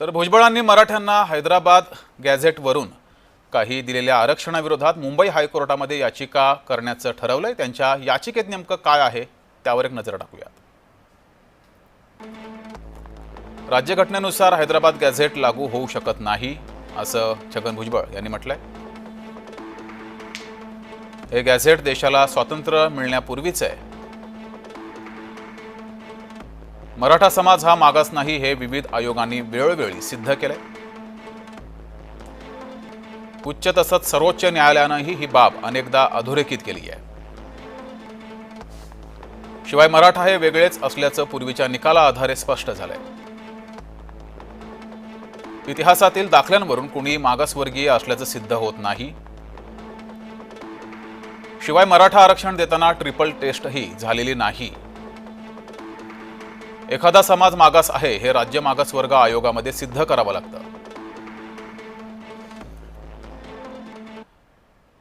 तर भुजबळांनी मराठ्यांना हैदराबाद गॅझेटवरून काही दिलेल्या आरक्षणाविरोधात मुंबई हायकोर्टामध्ये याचिका करण्याचं ठरवलंय. त्यांच्या याचिकेत नेमकं काय आहे त्यावर एक नजर टाकूयात. राज्यघटनेनुसार हैदराबाद गॅझेट लागू होऊ शकत नाही असं छगन भुजबळ यांनी म्हटलंय. हे गॅझेट देशाला स्वातंत्र्य मिळण्यापूर्वीच आहे. मराठा समाज हा मागास नाही हे विविध आयोगांनी वेळोवेळी सिद्ध केले उच्च तसंच सर्वोच्च न्यायालयानंही ही बाब अनेकदा अधोरेखित केली आहे. शिवाय मराठा हे वेगळेच असल्याचं पूर्वीच्या निकाला आधारे स्पष्ट झालंय. इतिहासातील दाखल्यांवरून कुणी मागासवर्गीय असल्याचं सिद्ध होत नाही. शिवाय मराठा आरक्षण देताना ट्रिपल टेस्टही झालेली नाही. एखादा समाज मागास आहे हे राज्य मागासवर्ग आयोगामध्ये सिद्ध करावं लागतं.